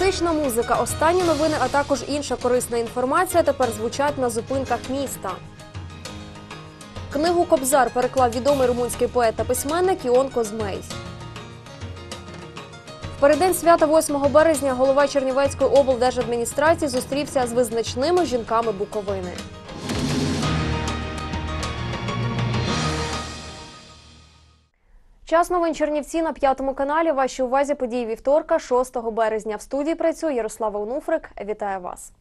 Класична музика, останні новини, а також інша корисна інформація тепер звучать на зупинках міста. Книгу Кобзар переклав відомий румунський поет та письменник Іон Козмей. В переддень свята 8 березня голова Чернівецької облдержадміністрації зустрівся з визначними жінками Буковини. Час новин Чернівці на п'ятому каналі. Вашій увазі події вівторка, 6 березня. В студії працює Ярослава Онуфрик. Вітаю вас.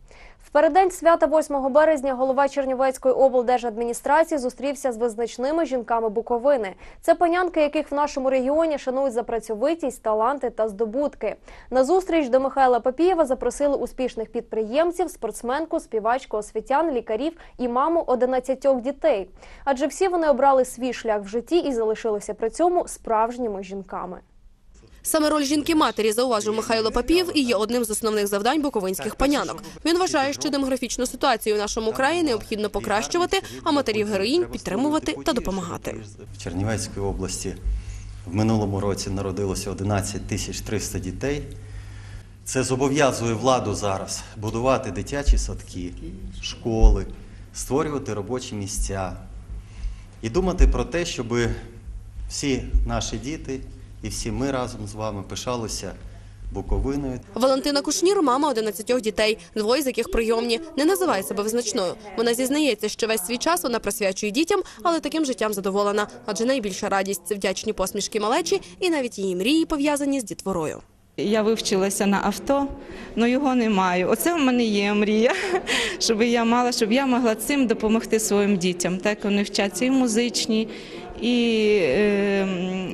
В переддень свята 8 березня голова Чернівецької облдержадміністрації зустрівся з визначними жінками Буковини. Це панянки, яких в нашому регіоні шанують за працьовитість, таланти та здобутки. На зустріч до Михайла Папієва запросили успішних підприємців, спортсменку, співачку, освітян, лікарів і маму 11 дітей. Адже всі вони обрали свій шлях в житті і залишилися при цьому справжніми жінками. Саме роль жінки-матері, зауважив Михайло Папів, і є одним з основних завдань буковинських панянок. Він вважає, що демографічну ситуацію у нашому краї необхідно покращувати, а матерів героїнь підтримувати та допомагати. В Чернівецькій області в минулому році народилося 11 тисяч 300 дітей. Це зобов'язує владу зараз будувати дитячі садки, школи, створювати робочі місця і думати про те, щоб всі наші діти і всі ми разом з вами пишалися Буковиною. Валентина Кушнір – мама 11 дітей, двоє з яких прийомні. Не називає себе визначною. Вона зізнається, що весь свій час вона присвячує дітям, але таким життям задоволена. Адже найбільша радість – це вдячні посмішки малечі і навіть її мрії пов'язані з дітворою. Я вивчилася на авто, але його не маю. Оце в мене є мрія, щоб я мала, щоб я могла цим допомогти своїм дітям. Так вони вчаться і музичні, і, е,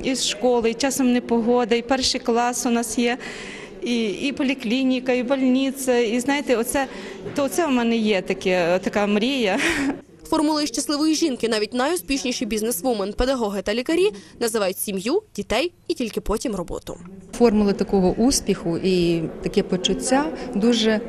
і з школи, і часом непогода, і перший клас у нас є. І, і поліклініка, і больниця. І знаєте, оце то це в мене є таке, така мрія. Формулою щасливої жінки навіть найуспішніші бізнесвумен, педагоги та лікарі називають сім'ю, дітей і тільки потім роботу. Формули такого успіху і таке почуття дуже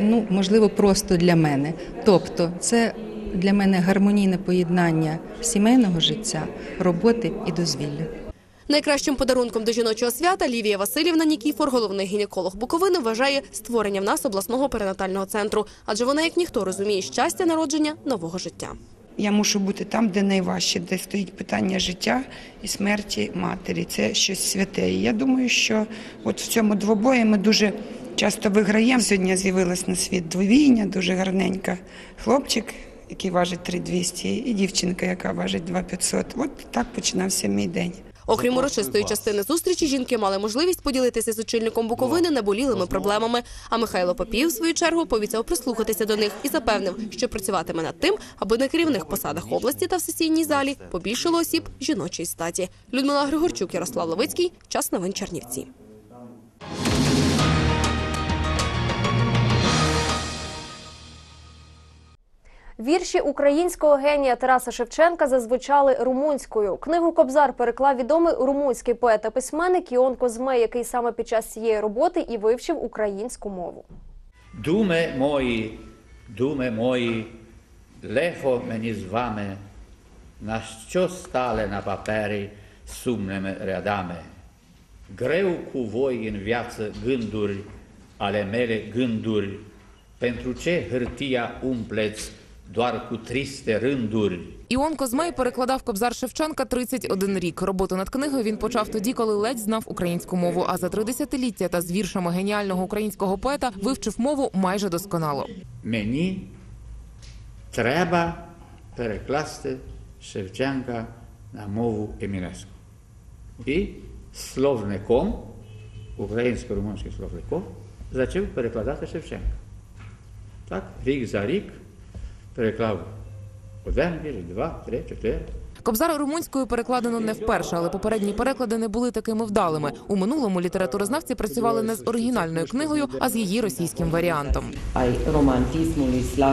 ну, можливо просто для мене. Тобто, це для мене гармонійне поєднання сімейного життя, роботи і дозвілля. Найкращим подарунком до жіночого свята Лівія Васильівна Нікіфор, головний гінеколог Буковини, вважає створення в нас обласного перинатального центру, адже вона, як ніхто, розуміє щастя народження нового життя. Я мушу бути там, де найважче, де стоїть питання життя і смерті матері. Це щось святе. І я думаю, що от в цьому двобої ми дуже часто виграємо. Сьогодні з'явилась на світ двовійня, дуже гарненька хлопчик, який важить 3200, і дівчинка, яка важить 2500. От так починався мій день. Окрім урочистої частини зустрічі, жінки мали можливість поділитися з очільником Буковини наболілими проблемами. А Михайло Попів, в свою чергу, пообіцяв прислухатися до них і запевнив, що працюватиме над тим, аби на керівних посадах області та в сесійній залі побільшало осіб жіночої статі. Людмила Григорчук, Ярослав Ловицький, Час новин Чернівці. Вірші українського генія Тараса Шевченка зазвучали румунською. Книгу Кобзар переклав відомий румунський поет та письменник Іон Козмей, який саме під час цієї роботи і вивчив українську мову. Думе мої, думе мої, легко мені з вами, на що стали на папері сумними рядами. Voi în viață gânduri ale mele gânduri, pentru ce hârtia umpleți doar cu triste rânduri? Іон Козмей перекладав Кобзар Шевченка 31 рік. Роботу над книгою він почав тоді, коли ледь знав українську мову. А за три десятиліття та з віршами геніального українського поета вивчив мову майже досконало. Мені треба перекласти Шевченка на мову Емінеску. І словником, українсько-румунським словником, почав перекладати Шевченка. Так, рік за рік Torej, reklamo. Od enega, dva, tri, četiri. Кобзар румунською перекладено не вперше, але попередні переклади не були такими вдалими. У минулому літературознавці працювали не з оригінальною книгою, а з її російським варіантом.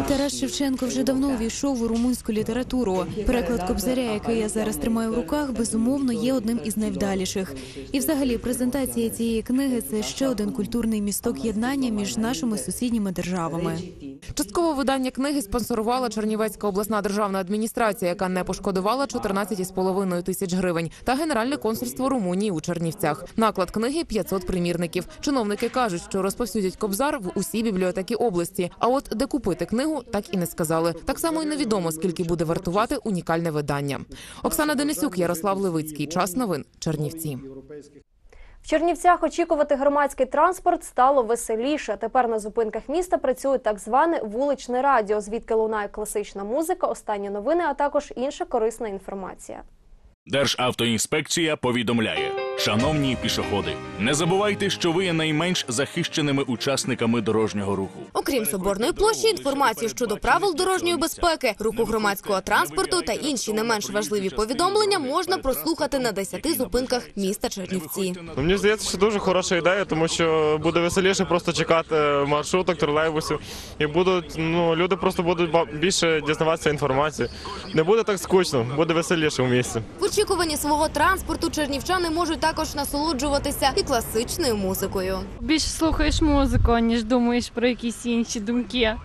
Тарас Шевченко вже давно увійшов у румунську літературу. Переклад Кобзаря, який я зараз тримаю в руках, безумовно є одним із найвдаліших. І, взагалі, презентація цієї книги це ще один культурний місток єднання між нашими сусідніми державами. Частково видання книги спонсорувала Чернівецька обласна державна адміністрація, яка не пошкодувала 14,5 тисяч гривень та Генеральне консульство Румунії у Чернівцях. Наклад книги 500 примірників. Чиновники кажуть, що розповсюдять кобзар в усі бібліотеки області. А от де купити книгу, так і не сказали. Так само й невідомо, скільки буде вартувати унікальне видання. Оксана Денисюк, Ярослав Левицький. Час новин. Чернівці. В Чернівцях очікувати громадський транспорт стало веселіше. Тепер на зупинках міста працює так зване вуличне радіо, звідки лунає класична музика, останні новини, а також інша корисна інформація. Державтоінспекція повідомляє: шановні пішоходи, не забувайте, що ви є найменш захищеними учасниками дорожнього руху. Окрім соборної площі, інформацію щодо правил дорожньої безпеки, руху громадського транспорту та інші не менш важливі повідомлення можна прослухати на 10 зупинках міста Чернівці. Ну, Мені здається, що дуже хороша ідея, тому що буде веселіше просто чекати маршруток, тролейбусів, і будуть ну люди просто будуть ба- більше дізнаватися інформації. Не буде так скучно, буде веселіше в місті. В очікуванні свого транспорту чернівчани можуть також насолоджуватися і класичною музикою. більше слухаєш музику, ніж думаєш про якісь інші думки.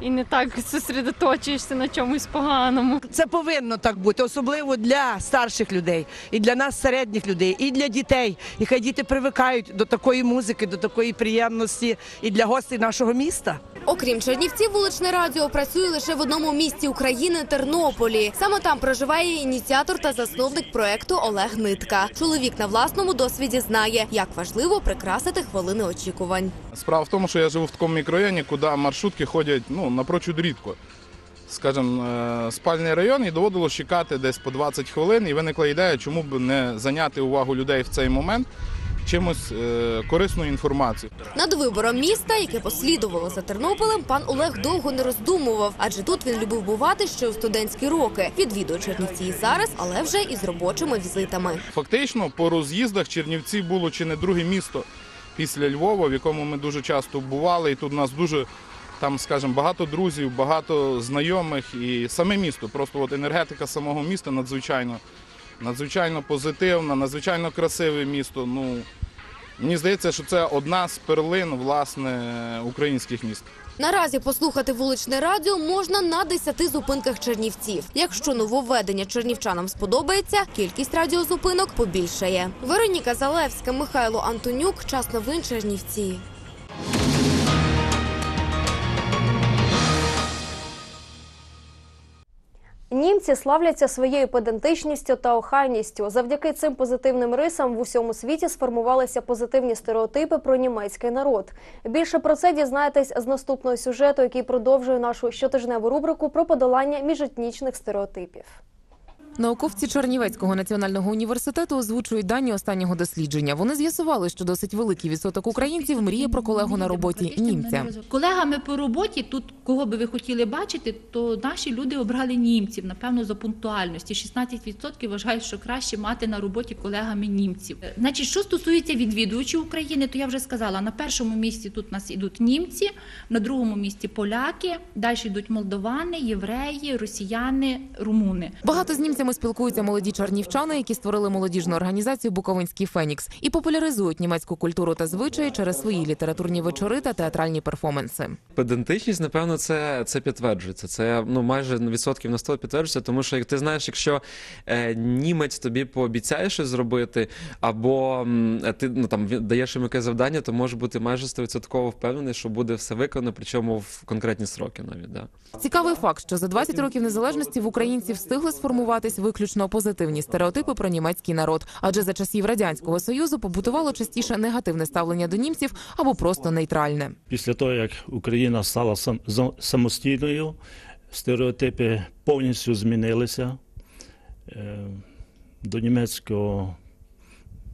І не так зосередоточуєшся на чомусь поганому. Це повинно так бути, особливо для старших людей, і для нас, середніх людей, і для дітей. І хай діти привикають до такої музики, до такої приємності і для гостей нашого міста. Окрім Чернівців, вуличне радіо працює лише в одному місті України Тернополі. Саме там проживає ініціатор та засновник проекту Олег Нитка. Чоловік на власному досвіді знає, як важливо прикрасити хвилини очікувань. Справа в тому, що я живу в такому мікрорайоні, куди маршрутки ходять ну, напрочуд рідко. Скажімо, е, спальний район і доводилось чекати десь по 20 хвилин, і виникла ідея, чому б не зайняти увагу людей в цей момент чимось е, корисною інформацією. Над вибором міста, яке послідувало за Тернополем, пан Олег довго не роздумував, адже тут він любив бувати ще у студентські роки. Відвідує Чернівці і зараз, але вже із робочими візитами. Фактично, по роз'їздах Чернівці було чи не друге місто після Львова, в якому ми дуже часто бували, і тут у нас дуже. Там, скажімо, багато друзів, багато знайомих і саме місто. Просто от енергетика самого міста надзвичайно, надзвичайно позитивна, надзвичайно красиве місто. Ну, мені здається, що це одна з перлин власне українських міст. Наразі послухати вуличне радіо можна на 10 зупинках Чернівців. Якщо нововведення чернівчанам сподобається, кількість радіозупинок побільшає. Вероніка Залевська, Михайло Антонюк. Час новин Чернівці. Німці славляться своєю педантичністю та охайністю. Завдяки цим позитивним рисам в усьому світі сформувалися позитивні стереотипи про німецький народ. Більше про це дізнаєтесь з наступного сюжету, який продовжує нашу щотижневу рубрику про подолання міжетнічних стереотипів. Науковці Чернівецького національного університету озвучують дані останнього дослідження. Вони з'ясували, що досить великий відсоток українців мріє про колегу на роботі німця. Колегами по роботі, тут кого би ви хотіли бачити, то наші люди обрали німців, напевно, за пунктуальності. 16% вважають, що краще мати на роботі колегами німців. Значить, що стосується відвідувачів України, то я вже сказала, на першому місці тут у нас ідуть німці, на другому місці поляки, далі йдуть молдовани, євреї, росіяни, румуни. Багато з німцями спілкуються молоді чернівчани, які створили молодіжну організацію Буковинський Фенікс і популяризують німецьку культуру та звичаї через свої літературні вечори та театральні перформанси. Педантичність, напевно, це, це підтверджується. Це ну майже на відсотків на 100 підтверджується, тому що як ти знаєш, якщо е, німець тобі пообіцяє щось зробити, або м, ти ну там даєш йому якесь завдання, то може бути майже 100% впевнений, що буде все виконано, причому в конкретні сроки навіть. Да. Цікавий факт, що за 20 років незалежності в українців встигли сформуватись виключно позитивні стереотипи про німецький народ, адже за часів радянського союзу побутувало частіше негативне ставлення до німців або просто нейтральне. Після того, як Україна стала сам, самостійною, стереотипи повністю змінилися Е, до німецького,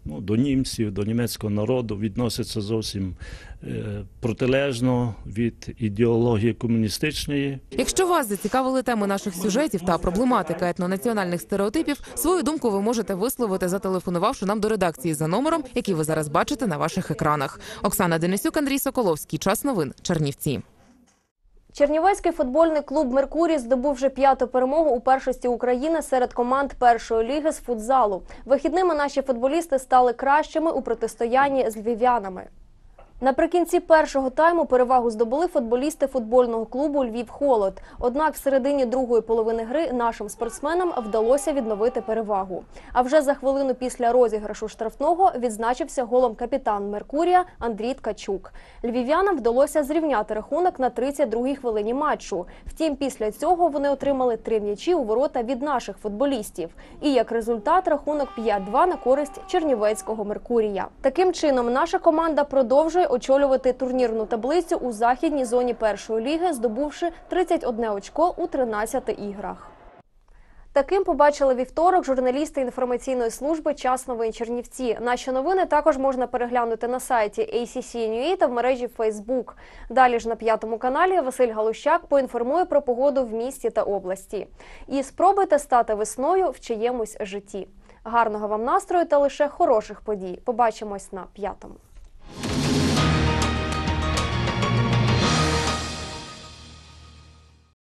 ну, до німців, до німецького народу відносяться зовсім е, протилежно від ідеології комуністичної. Якщо вас зацікавили теми наших сюжетів та проблематика етнонаціональних стереотипів, свою думку ви можете висловити, зателефонувавши нам до редакції за номером, який ви зараз бачите на ваших екранах. Оксана Денисюк, Андрій Соколовський. Час новин. Чернівці. Чернівецький футбольний клуб Меркурій здобув вже п'яту перемогу у першості України серед команд першої ліги з футзалу. Вихідними наші футболісти стали кращими у протистоянні з львів'янами. Наприкінці першого тайму перевагу здобули футболісти футбольного клубу Львів Холод. Однак в середині другої половини гри нашим спортсменам вдалося відновити перевагу. А вже за хвилину після розіграшу штрафного відзначився голом капітан Меркурія Андрій Ткачук. Львів'янам вдалося зрівняти рахунок на 32-й хвилині матчу. Втім, після цього вони отримали три м'ячі у ворота від наших футболістів. І як результат рахунок 5-2 на користь Чернівецького Меркурія. Таким чином, наша команда продовжує очолювати турнірну таблицю у західній зоні першої ліги, здобувши 31 очко у 13 іграх. Таким побачили вівторок журналісти інформаційної служби «Час новин Чернівці». Наші новини також можна переглянути на сайті ACC.NUA та в мережі Facebook. Далі ж на п'ятому каналі Василь Галущак поінформує про погоду в місті та області. І спробуйте стати весною в чиємусь житті. Гарного вам настрою та лише хороших подій. Побачимось на п'ятому.